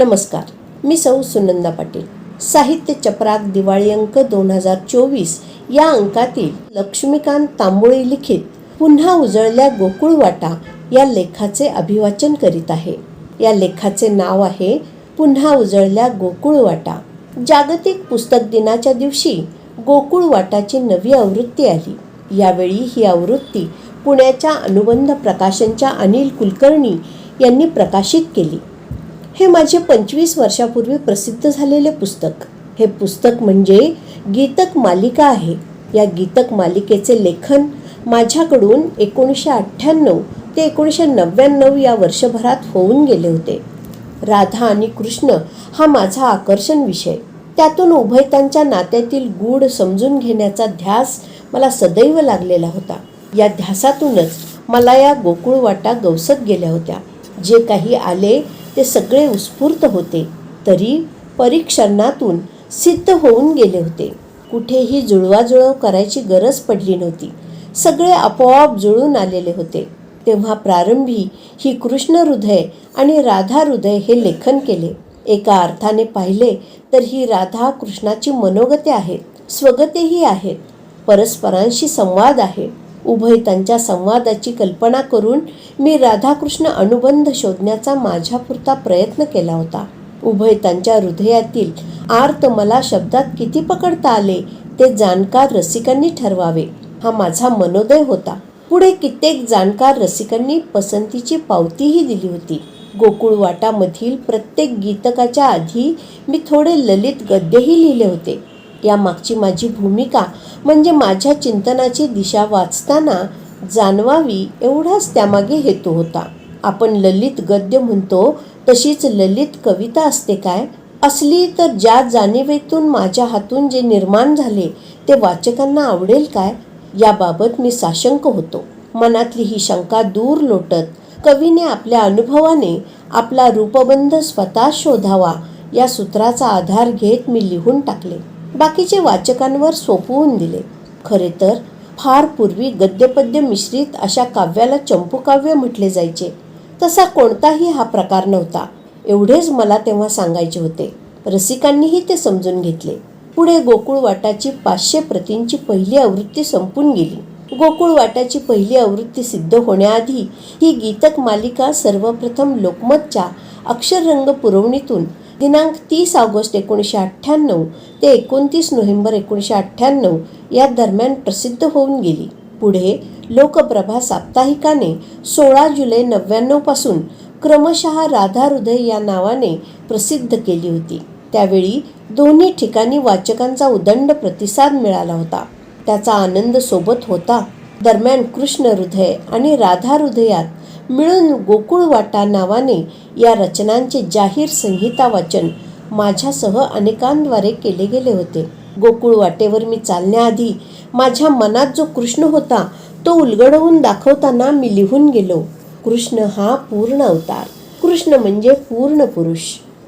नमस्कार. मी सौ सुनंदा पाटील. साहित्य चपराक दिवाळी अंक दोन हजार चोवीस या अंकातील लक्ष्मीकांत तांबोळी लिखित पुन्हा उजळल्या गोकुळ वाटा या लेखाचे अभिवाचन करीत आहे. या लेखाचे नाव आहे पुन्हा उजळल्या गोकुळ वाटा. जागतिक पुस्तक दिनाच्या दिवशी गोकुळ वाटाची नवी आवृत्ती आली. यावेळी ही आवृत्ती पुण्याच्या अनुबंध प्रकाशनच्या अनिल कुलकर्णी यांनी प्रकाशित केली. हे माझे पंचवीस वर्षापूर्वी प्रसिद्ध झालेले पुस्तक. हे पुस्तक म्हणजे गीतक मालिका आहे. या गीतक मालिकेचे लेखन माझ्याकडून एकोणीसशे अठ्ठ्याण्णव ते एकोणीसशे नव्याण्णव या वर्षभरात होऊन गेले होते. राधा आणि कृष्ण हा माझा आकर्षण विषय. त्यातून उभयतांच्या नात्यातील गूढ समजून घेण्याचा ध्यास मला सदैव लागलेला होता. या ध्यासातूनच मला या गोकुळ वाटा गवसत गेल्या होत्या. जे काही आले ते सगळे उत्स्फूर्त होते. तरी परीक्षणातून सिद्ध होऊन गेले होते. कुठेही जुळवाजुळव करायची गरज पडली नव्हती. सगळे आपोआप जुळून आलेले होते. तेव्हा प्रारंभी ही कृष्ण हृदय आणि राधा हृदय हे लेखन केले. एका अर्थाने पाहिले तर ही राधा कृष्णाची मनोगते आहेत स्वगतेही आहेत. परस्परांशी संवाद आहे. उभय त्यांच्या संवादाची कल्पना करून मी राधाकृष्ण अनुबंध शोधण्याचा माझ्यापुरता प्रयत्न केला होता. उभय त्यांच्या हृदयातील आर्त मला शब्दात किती पकडता आले ते जाणकार रसिकांनी ठरवावे. हा माझा मनोदय होता. पुढे कित्येक जाणकार रसिकांनी पसंतीची पावतीही दिली होती. गोकुळ वाटामधील प्रत्येक गीतकाच्या आधी मी थोडे ललित गद्यही लिहिले होते. या मागची माझी भूमिका म्हणजे माझ्या चिंतनाची दिशा वाचताना जाणवावी एवढाच त्यामागे हेतू होता. आपण ललित गद्य म्हणतो तशीच ललित कविता असते काय? असली तर ज्या जाणीवेतून माझ्या हातून जे निर्माण झाले ते वाचकांना आवडेल काय? याबाबत मी साशंक होतो. मनातली ही शंका दूर लोटत कवीने आपल्या अनुभवाने आपला रूपबंध स्वतः शोधावा या सूत्राचा आधार घेत मी लिहून टाकले. बाकीचे वाचकांवर सोपवून दिले. खरे तर फार पूर्वी गद्यपद्य मिश्रित अशा काव्याला चंपूकाव्य म्हटले जायचे. तसा कोणताही हा प्रकार नव्हता. एवढेच मला तेव्हा सांगायचे होते. रसिकांनीही ते समजून घेतले. पुढे गोकुळ वाटाची पाचशे प्रतींची पहिली आवृत्ती संपून गेली. गोकुळ वाटाची पहिली आवृत्ती सिद्ध होण्याआधी ही गीतक मालिका सर्वप्रथम लोकमतच्या अक्षररंग पुरवणीतून. दिनांक तीस ऑगस्ट एकोणीसशे अठ्ठ्याण्णव ते एकोणतीस नोव्हेंबर एकोणीसशे अठ्ठ्याण्णव या दरम्यान प्रसिद्ध होऊन गेली. पुढे लोकप्रभा साप्ताहिकाने सोळा जुलै नव्याण्णवपासून क्रमशः राधा हृदय या नावाने प्रसिद्ध केली होती. त्यावेळी दोन्ही ठिकाणी वाचकांचा उदंड प्रतिसाद मिळाला होता. त्याचा आनंद सोबत होता. दरम्यान कृष्ण हृदय आणि राधा हृदयात मिळून गोकुळ वाटा नावाने या रचनांचे जाहीर संहिता वाचन माझ्यासह अनेकांद्वारे केले गेले होते. गोकुळ वाटेवर मी चालण्याआधी माझ्या मनात जो कृष्ण होता तो उलगडवून दाखवताना मी लिहून गेलो. कृष्ण हा पूर्ण अवतार. कृष्ण म्हणजे पूर्ण पुरुष.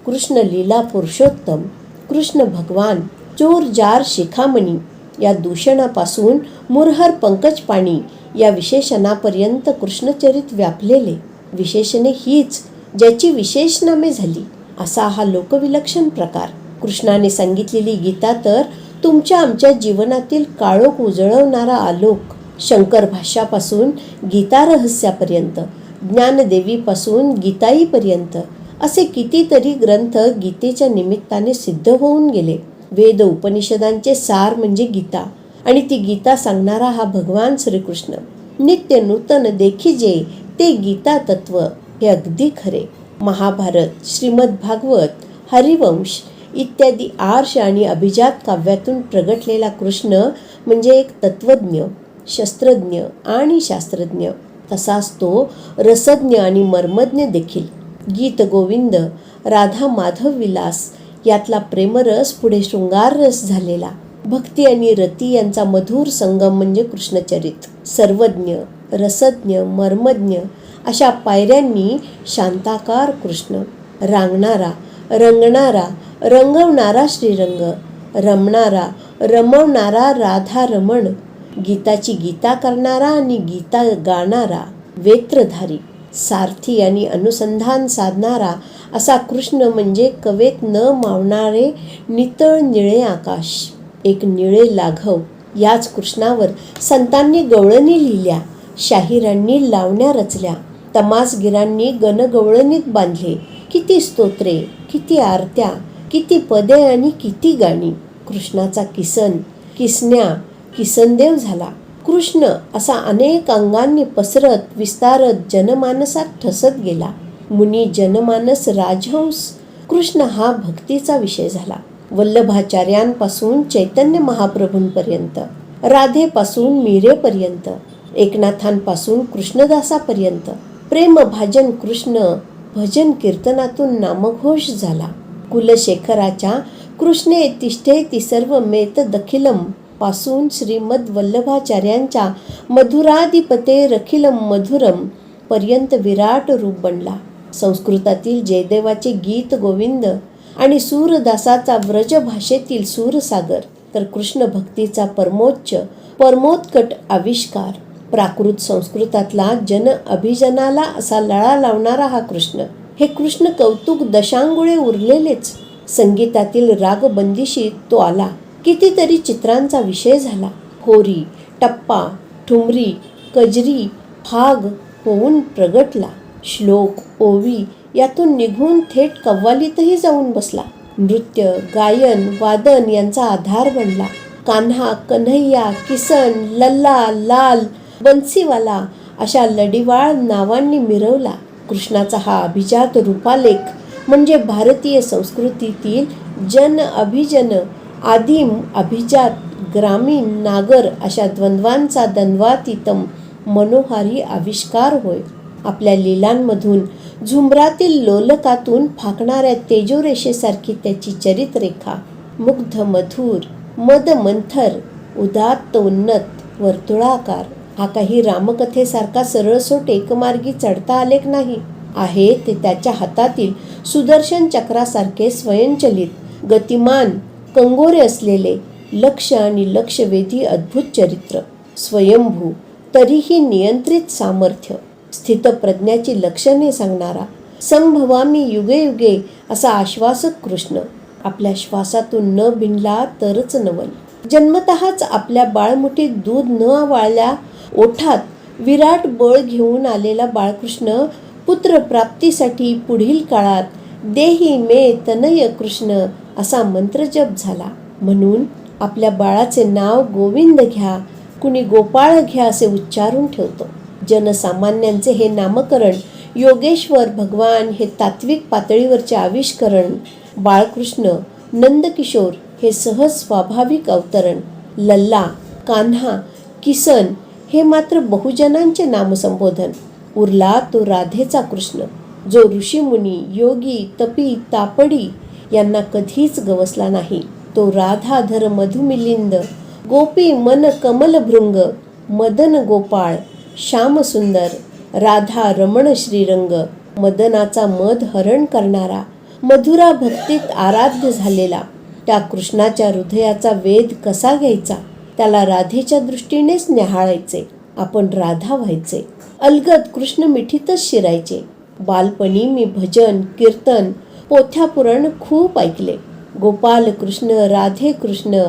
कृष्ण लीला पुरुषोत्तम. कृष्ण भगवान. चोर जार शिखामणी. या दूषणापासून मुरहर पंकज पाणी या विशेषणापर्यंत कृष्णचरित व्यापलेले. विशेषणे हीच ज्याची विशेष नामे झाली असा हा लोकविलक्षण प्रकार. कृष्णाने सांगितलेली गीता तर तुमच्या आमच्या जीवनातील काळोख उजळवणारा आलोक. शंकर भाष्यापासून गीता रहस्यापर्यंत ज्ञानदेवीपासून गीताईपर्यंत असे कितीतरी ग्रंथ गीतेच्या निमित्ताने सिद्ध होऊन गेले. वेद उपनिषदांचे सार म्हणजे गीता आणि ती गीता सांगणारा हा भगवान श्रीकृष्ण. नित्य नूतन देखी जे ते गीता तत्व हे अगदी खरे. महाभारत श्रीमद भागवत हरिवंश इत्यादी आर्ष आणि अभिजात काव्यातून प्रगटलेला कृष्ण म्हणजे एक तत्वज्ञ शस्त्रज्ञ आणि शास्त्रज्ञ. तसाच तो रसज्ञ आणि मर्मज्ञ देखील. गीत गोविंद राधा माधव विलास यातला प्रेमरस पुढे शृंगार रस झालेला. भक्ती आणि रती यांचा मधुर संगम म्हणजे कृष्णचरित. सर्वज्ञ रसज्ञ मर्मज्ञ अशा पायऱ्यांनी शांताकार कृष्ण. रांगणारा रंगणारा रंगवणारा श्रीरंग. रमणारा रमवणारा राधा रमण गीताची गीता करणारा आणि गीता गाणारा वेत्रधारी. सारथी आणि अनुसंधान साधणारा असा कृष्ण म्हणजे कवेत न मावणारे नितळ निळे आकाश. एक निळे लाघव याच कृष्णावर संतांनी गवळणी लिहिल्या शाहिरांनी लावण्या रचल्या तमासगिरांनी गणगवळणीत बांधले. किती स्तोत्रे किती आरत्या किती पदे आणि किती गाणी. कृष्णाचा किसन किसन्या किसनदेव झाला. कृष्ण असा अनेक अंगांनी पसरत विस्तारत जनमानसात ठसत गेला. मुनी जनमानस राजहंस कृष्ण हा भक्तीचा विषय झाला. वल्लभाचार्यांपासून चैतन्य महाप्रभूंपर्यंत राधेपासून मीरेपर्यंत एकनाथांपासून कृष्णदासापर्यंत प्रेमभाजन कृष्ण भजन कीर्तनातून नामघोष झाला. कुलशेखराच्या कृष्णे तिष्ठेती सर्व मेत दखिलमपासून श्रीमद वल्लभाचार्यांच्या मधुराधिपते रखिलम मधुरम पर्यंत विराट रूप बनला. संस्कृतातील जयदेवाचे गीत गोविंद आणि सूरदासाचा व्रज भाषेतील सूरसागर तर कृष्ण भक्तीचा परमोच्च परमोत्कट आविष्कार. प्राकृत संस्कृतातला जन अभिजनाला असा लळा लावणारा हा कृष्ण. हे कृष्ण कौतुक दशांगुळे उरलेलेच. संगीतातील रागबंदिशी तो आला. कितीतरी चित्रांचा विषय झाला. होरी टप्पा ठुमरी कजरी फाग होऊन प्रगटला. श्लोक ओवी यातून निघून थेट कव्वालीतही जाऊन बसला. नृत्य गायन वादन यांचा आधार बनला. कान्हा कन्हैया किसन लल्ला लाल बन्सीवाला अशा लढीवाळ नावांनी मिरवला. कृष्णाचा हा अभिजात रूपालेख म्हणजे भारतीय संस्कृतीतील जन अभिजन आदिम अभिजात ग्रामीण नागर अशा द्वंद्वांचा द्वंद्वातीतम मनोहारी आविष्कार होय. आपल्या लीलांमधून झुंबरातील लोलकातून फाकणाऱ्या तेजोरेषेसारखी त्याची चरितरेखा. मुग्ध मधुर मद मंथर उदात्त उन्नत वर्तुळाकार. हा काही रामकथेसारखा सरळसोट एकमार्गी चढता आलेख नाही. आहे ते त्याच्या हातातील सुदर्शन चक्रासारखे स्वयंचलित गतिमान कंगोरे असलेले लक्ष आणि लक्षवेधी अद्भुत चरित्र. स्वयंभू तरीही नियंत्रित सामर्थ्य. स्थितप्रज्ञाची लक्षणे सांगणारा. संभवामी युगे युगे असा आश्वासक कृष्ण. आपल्या श्वासातून न भिनला तरच नवल. जन्मतःच आपल्या बाळमुठीत दूध न वाळल्या ओठात विराट बळ घेऊन आलेला बाळकृष्ण पुत्रप्राप्तीसाठी पुढील काळात देही मे तनय कृष्ण असा मंत्रजप झाला. म्हणून आपल्या बाळाचे नाव गोविंद घ्या कुणी गोपाळ घ्या असे उच्चारून ठेवतो. जनसामान्यांचे हे नामकरण योगेश्वर भगवान हे तात्विक पातळीवरचे आविष्करण बाळकृष्ण नंदकिशोर हे सहज स्वाभाविक अवतरण लल्ला कान्हा किसन हे मात्र बहुजनांचे नामसंबोधन उरला तो राधेचा कृष्ण जो ऋषीमुनी योगी तपी तापडी यांना कधीच गवसला नाही. तो राधाधर मधुमिलिंद गोपी मन कमलभृंग मदन गोपाळ श्यामसुंदर राधा रमण श्रीरंग मदनाचा मध हरण करणारा मधुरा भक्तीत आराध्य झालेला त्या कृष्णाच्या हृदयाचा वेध कसा घ्यायचा? त्याला राधेच्या दृष्टीनेच न्याहाळायचे आपण राधा व्हायचे. अलगद कृष्ण मिठीतच शिरायचे. बालपणी मी भजन कीर्तन पोथ्यापुरण खूप ऐकले. गोपाल कृष्ण राधे कृष्ण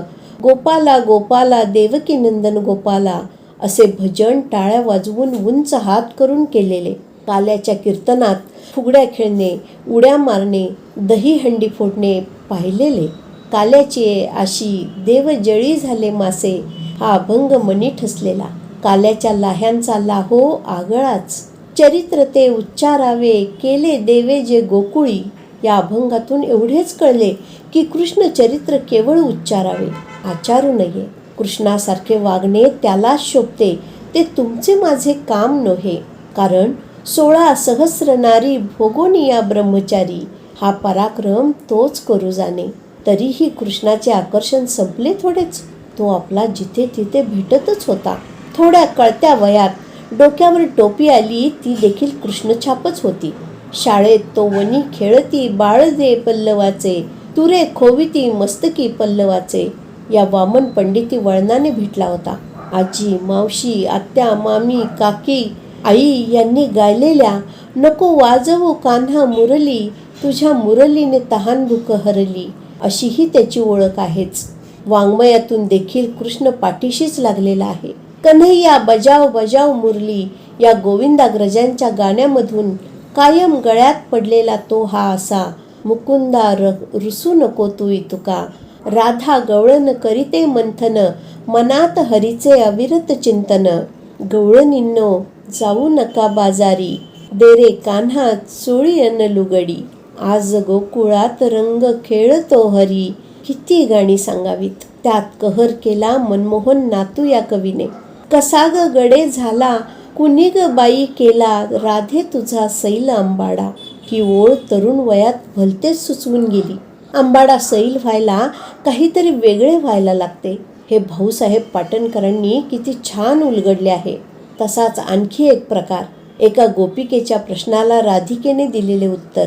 गोपाला गोपाला देवकीनंदन गोपाला असे भजन टाळ्या वाजवून उंच हात करून केलेले. काल्याच्या कीर्तनात फुगड्या खेळणे उड्या मारणे दहीहंडी फोडणे पाहिलेले. काल्याची आशी देव जळी झाले मासे हा अभंग मनी ठसलेला. काल्याच्या लाह्यांचा लाहो आगळाच. चरित्र ते उच्चारावे केले देवे जे गोकुळी. या अभंगातून एवढेच कळले की कृष्ण चरित्र केवळ उच्चारावे आचारू नये. कृष्णासारखे वागणे त्याला शोभते. ते तुमचे माझे काम नव्हे. कारण सोळा सहस्र नारी ब्रह्मचारी. हा पराक्रम तोच करू जाणे. तरीही कृष्णाचे आकर्षण संपले थोडेच. तो आपला जिथे तिथे भेटतच होता. थोड्या कळत्या वयात डोक्यावर टोपी आली ती देखील कृष्णछापच होती. शाळेत तो वनी खेळती बाळदे पल्लवाचे तुरे खोविती मस्तकी पल्लवाचे. या वामन पंडिती वळणाने भेटला होता. आजी मावशी आत्या मामी काकी आई यांनी गायलेल्या नको वाजवू कान्हा मुरली तुझ्या मुरलीने तहान भूक हरली अशीही त्याची ओळख आहेच. वाङ्मयातून देखील कृष्ण पाठीशीच लागलेला आहे. कन्हैया बजाव बजाव मुरली या गोविंदाग्रजांच्या गाण्यामधून कायम गळ्यात पडलेला तो हा असा मुकुंदा र रुसू नको तू तुका राधा गवळण करीते मंथन मनात हरीचे अविरत चिंतन. गवळणींनो जाऊ नका बाजारी देरे कान्हा चोळी अन लुगडी. आज गोकुळात रंग खेळतो हरी किती गाणी सांगावीत. त्यात कहर केला मनमोहन नातू या कवीने. कसा ग गडे झाला कुणी ग बाई केला राधे तुझा सैल आंबाडा. ही ओळ तरुण वयात भलतेच सुचवून गेली. आंबाडा सैल व्हायला काहीतरी वेगळे व्हायला लागते. हे भाऊसाहेब पाटणकरांनी किती छान उलगडले आहे. तसाच आणखी एक प्रकार. एका गोपिकेच्या प्रश्नाला राधिकेने दिलेले उत्तर.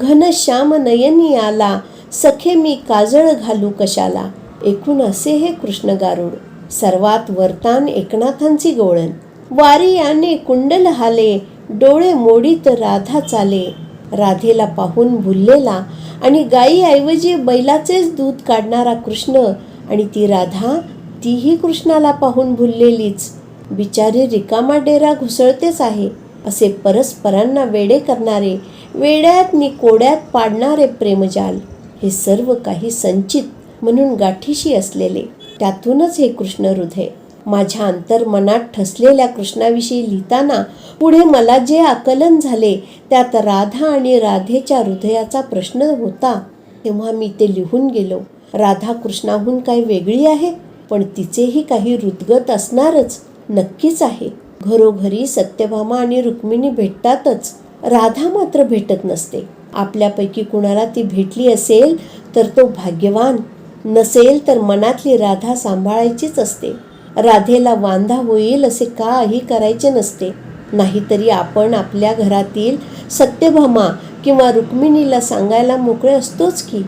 घन श्याम नयनी आला सखे मी काजळ घालू कशाला? एकूण असे हे कृष्ण गारुड सर्वात वर्तान एकनाथांची गोळण वारी याने कुंडल हाले डोळे मोडीत राधा चाले. राधेला पाहून भुललेला आणि गायीऐवजी बैलाचेच दूध काढणारा कृष्ण आणि ती राधा तीही कृष्णाला पाहून भुललेलीच बिचारी रिकामा डेरा घुसळतेच आहे असे परस्परांना वेडे करणारे वेड्यात नि कोड्यात पाडणारे प्रेमजाल हे सर्व काही संचित म्हणून गाठीशी असलेले. त्यातूनच हे कृष्ण हृदय माझ्या अंतर्मनात ठसलेल्या कृष्णाविषयी लिहिताना पुढे मला जे आकलन झाले त्यात राधा आणि राधेच्या हृदयाचा प्रश्न होता. तेव्हा मी ते लिहून गेलो. राधा कृष्णाहून काही वेगळी आहे पण तिचेही काही हृदगत असणारच नक्कीच आहे. घरोघरी सत्यभामा आणि रुक्मिणी भेटतातच. राधा मात्र भेटत नसते. आपल्यापैकी कुणाला ती भेटली असेल तर तो भाग्यवान. नसेल तर मनातली राधा सांभाळायचीच असते. राधेला वांधा होईल असे काही करायचे नसते. नाहीतरी आपण आपल्या घरातील सत्यभामा किंवा रुक्मिणीला सांगायला मोकळे असतोच की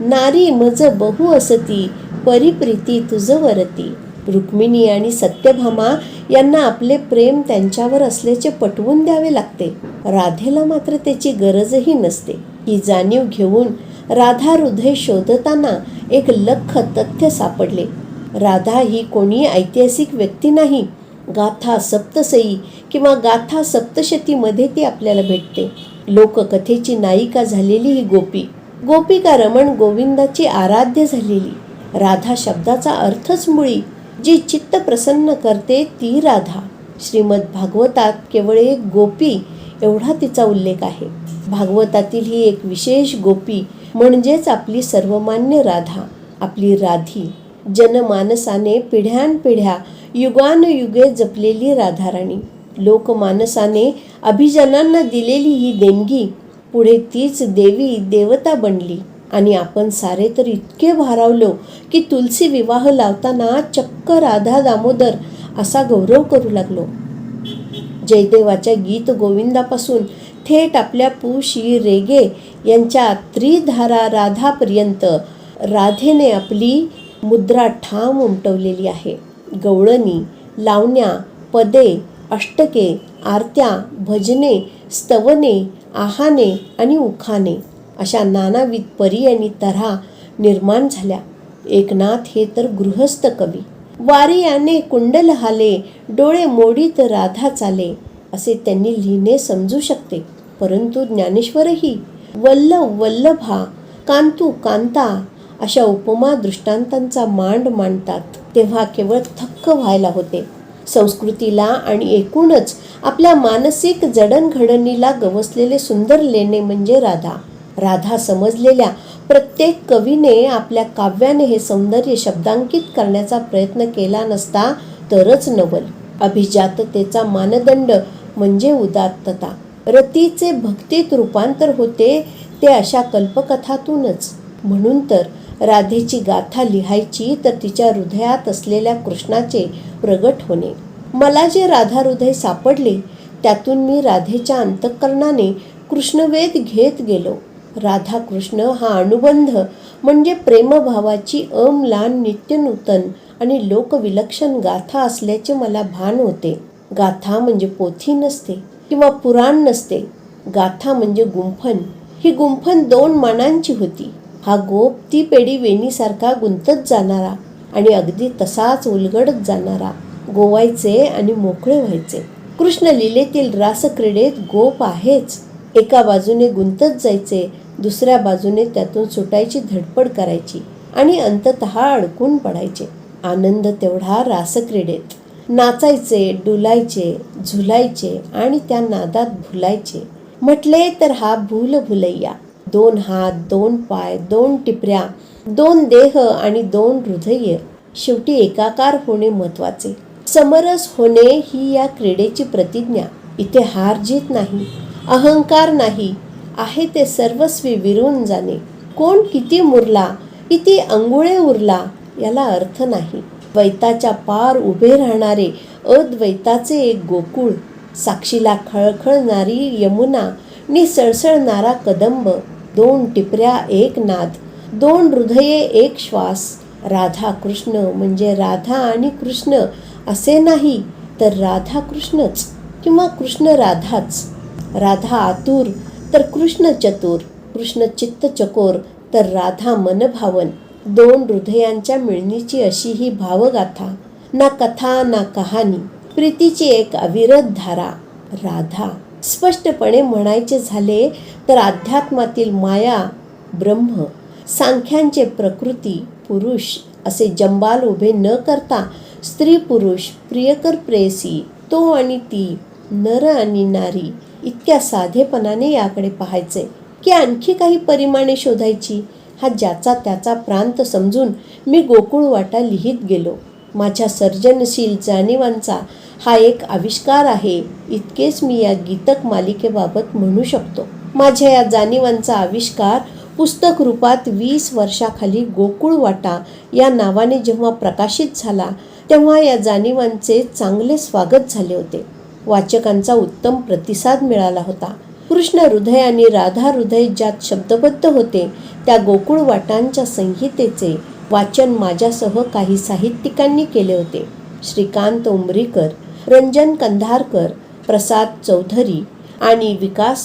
नारी मज बहु असती परिप्रीती तुझ वरती. रुक्मिणी आणि सत्यभामा यांना आपले प्रेम त्यांच्यावर असल्याचे पटवून द्यावे लागते. राधेला मात्र त्याची गरजही नसते. ही जाणीव घेऊन राधा हृदय शोधताना एक लख तथ्य सापडले. राधा ही कोणी ऐतिहासिक व्यक्ती नाही. गाथा सप्तसई किंवा गाथा सप्तशतीमध्ये ती आपल्याला भेटते. लोककथेची नायिका झालेली ही गोपी. गोपिका रमण गोविंदाची आराध्य झालेली. राधा शब्दाचा अर्थच मुळी. जी चित्त प्रसन्न करते ती राधा. श्रीमद भागवतात केवळ एक गोपी एवढा तिचा उल्लेख आहे. भागवतातील ही एक विशेष गोपी म्हणजेच आपली सर्वमान्य राधा आपली राधी. जनमानसाने पिढ्यानपिढ्या युगानयुगे जपलेली राधाराणी. लोकमानसाने अभिजनांना दिलेली ही देणगी पुढे तीच देवी देवता बनली. आणि आपण सारे तर इतके भारावलो की तुलसी विवाह लावताना चक्क राधा दामोदर असा गौरव करू लागलो. जयदेवाच्या गीत गोविंदापासून थेट आपल्या पुशी रेगे यांच्या त्रिधारा राधापर्यंत राधेने आपली मुद्रा ठाम उमटवलेली आहे. गवळणी लावण्या पदे अष्टके आरत्या भजने स्तवने आहाने आणि उखाने अशा नानाविध परी आणि तऱ्हा निर्माण झाल्या. एकनाथ हे तर गृहस्थ कवी. वारी याने कुंडल हाले डोळे मोडीत राधा चाले असे त्यांनी लिहिणे समजू शकते. परंतु ज्ञानेश्वरही वल्लभ वल्लभा कांतू कांता अशा उपमा दृष्टांतांचा मांड मांडतात तेव्हा केवळ थक्क व्हायला होते. संस्कृतीला आणि एकूणच आपल्या मानसिक जडणघडणीला गवसलेले सुंदर लेणे म्हणजे राधा. राधा समजलेल्या प्रत्येक कवीने आपल्या काव्याने हे सौंदर्य शब्दांकित करण्याचा प्रयत्न केला नसता तरच नवल. अभिजाततेचा मानदंड म्हणजे उदात्तता. रतीचे भक्तीत रूपांतर होते ते अशा कल्पकथातूनच. म्हणून तर राधेची गाथा लिहायची तर तिच्या हृदयात असलेल्या कृष्णाचे प्रगट होणे. मला जे राधा हृदय सापडले त्यातून मी राधेच्या अंतःकरणाने कृष्णवेद घेत गेलो. राधा कृष्ण हा अनुबंध म्हणजे प्रेमभावाची अमलान नित्यनूतन आणि लोकविलक्षण गाथा असल्याचे मला भान होते. गाथा म्हणजे पोथी नसते किंवा पुराण नसते. गाथा म्हणजे गुंफन. ही गुंफण दोन मानांची होती. हा गोप ती पेढी वेणीसारखा गुंतत जाणारा आणि अगदी तसाच उलगडत जाणारा. गोवायचे आणि मोकळे व्हायचे. कृष्ण लिलेतील रासक्रीडेत गोप आहेच. एका बाजूने गुंतत जायचे दुसऱ्या बाजूने त्यातून सुटायची धडपड करायची आणि अंततः अडकून पडायचे. आनंद तेवढा रासक्रीडेत. नाचायचे डुलायचे झुलायचे आणि त्या नादात भुलायचे. म्हटले तर हा भूल भुलैया. दोन हात दोन पाय दोन टिपऱ्या दोन देह आणि दोन हृदय. शेवटी एकाकार होणे महत्त्वाचे समरस होणे ही या क्रीडेची प्रतिज्ञा. इथे हार जीत नाही अहंकार नाही. आहे ते सर्वस्वी विरून जाणे. कोण किती मुरला किती अंघोळे उरला याला अर्थ नाही. द्वैताच्या पार उभे राहणारे अद्वैताचे एक गोकुळ. साक्षीला खळखळणारी यमुना नि सळसळणारा कदंब. दोन टिपऱ्या एक नाद दोन हृदये एक श्वास. राधा कृष्ण म्हणजे राधा आणि कृष्ण असे नाही तर राधा कृष्णच किंवा कृष्ण राधाच. राधा आतुर तर कृष्ण चतुर कृष्ण चित्त चकोर तर राधा मनभावन. दोन हृदयांच्या मिळणीची अशी ही भावगाथा. ना कथा ना कहाणी प्रीतीची एक अविरत धारा. राधा. स्पष्टपणे म्हणायचे झाले तर अध्यात्मातील माया ब्रह्म सांख्यांचे प्रकृती पुरुष असे जंबाल उभे न करता स्त्री पुरुष प्रियकर प्रेयसी तो आणि ती नर आणि नारी इतक्या साधेपणाने याकडे पाहायचे. की आणखी काही परिमाणे शोधायची? हा ज्याचा त्याचा प्रांत समजून मी गोकुळ वाटा लिहित गेलो. माझ्या सर्जनशील जाणीवांचा हा एक आविष्कार आहे. इतकेच मी या गीतक मालिकेबाबत म्हणू शकतो. माझ्या या जाणीवांचा आविष्कार पुस्तक रूपात वीस वर्षाखाली गोकुळ वाटा या नावाने जेव्हा प्रकाशित झाला तेव्हा या जाणीवांचे चांगले स्वागत झाले होते. वाचकांचा उत्तम प्रतिसाद मिळाला होता. कृष्ण हृदय आणि राधा हृदय ज्यात शब्दबद्ध होते त्या गोकुळ वाटांच्या संहितेचे वाचन माझ्यासह काही साहित्यिकांनी केले होते. श्रीकांत उमरीकर रंजन कंधारकर प्रसाद चौधरी आणि विकास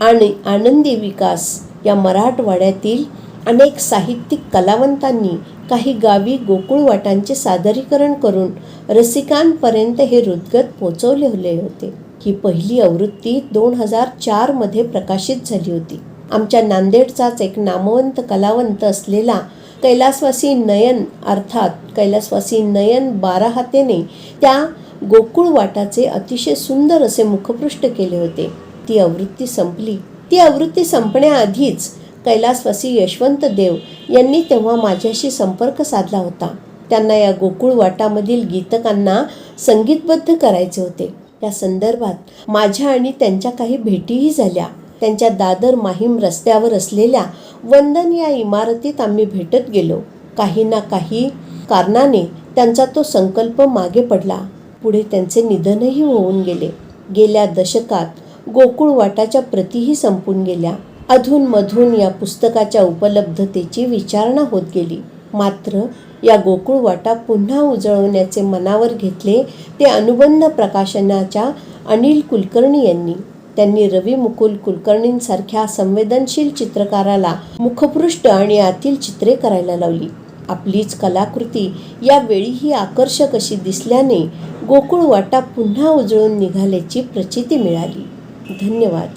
आणि आनंदी विकास या मराठवाड्यातील अनेक साहित्यिक कलावंतांनी काही गावी गोकुळ वाटांचे सादरीकरण करून रसिकांपर्यंत हे हृदगत पोचवले होते. ही पहिली आवृत्ती दोन हजार चारमध्ये प्रकाशित झाली होती. आमच्या नांदेडचाच एक नामवंत कलावंत असलेला कैलासवासी नयन अर्थात कैलासवासी नयन बारा हातेने त्या गोकुळ वाटाचे अतिशय सुंदर असे मुखपृष्ठ केले होते. ती आवृत्ती संपली. ती आवृत्ती संपण्याआधीच कैलासवासी यशवंत देव यांनी तेव्हा माझ्याशी संपर्क साधला होता. त्यांना या गोकुळ वाटामधील गीतकांना संगीतबद्ध करायचे होते. त्या संदर्भात माझ्या आणि त्यांच्या काही भेटीही झाल्या. त्यांच्या दादर माहीम रस्त्यावर असलेल्या वंदन या इमारतीत आम्ही भेटत गेलो. काही ना काही कारणाने त्यांचा तो संकल्प मागे पडला. पुढे त्यांचे निधनही होऊन गेले. गेल्या दशकात गोकुळ वाटाच्या प्रतीही संपून गेल्या. अधूनमधून या पुस्तकाच्या उपलब्धतेची विचारणा होत गेली. मात्र या गोकुळ वाटा पुन्हा उजळवण्याचे मनावर घेतले ते अनुबंध प्रकाशनाच्या अनिल कुलकर्णी यांनी. त्यांनी रवी मुकुल कुलकर्णींसारख्या संवेदनशील चित्रकाराला मुखपृष्ठ आणि आतील चित्रे करायला लावली. आपलीच कलाकृती यावेळीही आकर्षक अशी दिसल्याने गोकुळ वाटा पुन्हा उजळून निघाल्याची प्रचिती मिळाली. धन्यवाद.